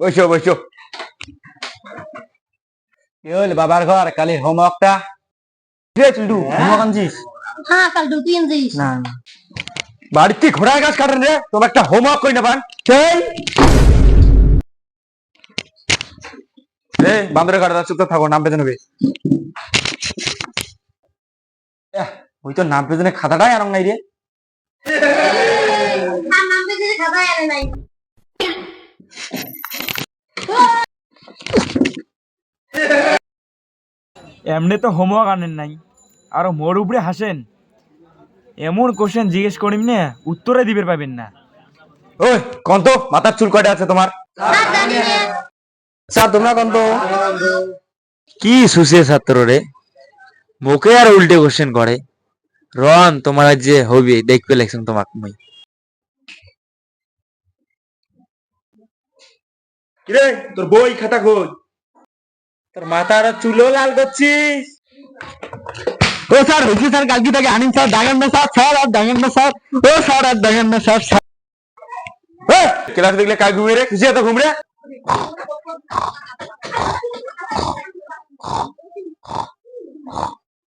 বসো বসো। কি হল বাবার ঘর? কালি হোমওয়ার্কটা? চুলটু হোমওয়ার্ক আনছিস? হ্যাঁ কাল দুটি আনছিস? না না। বাড়িতে ঘোড়ার গাছ কাটেন রে তোমার একটা হোমওয়ার্ক কই না পান চল বান্দরে কাটা চুপ থাকো নাম ওই তো নাম পেছনে খাতাটাই আনং নাই রে। পেতে নাই এমনি তো হোমওয়ার্ক আনেন নাই। আর মোর উপরে হাসেন। এমন কোশ্চেন জিজ্ঞেস করিম না উত্তরে দিবে পাবেন না। ওই কন তো মাথার চুল কয়টা আছে তোমার? জানি স্যার তোমরা কন তো কি সুসে ছাত্র রে? মুখে আর উল্টে কোশ্চেন করে। রন তোমার আজ যে হবি দেখবে লেখছেন তোমাকে মুই। কিরে তোর বই খাতা খোঁজ। তোর মাথার চুলও লাল করছিস। ও স্যার হয়েছে স্যার কালকে তাকে আনিন স্যার দাগান না স্যার স্যার আর দাগান না স্যার। ও স্যার আর দাগান না স্যার ক্লাস দেখলে কাল ঘুমিয়ে রে? খুশি এত ঘুম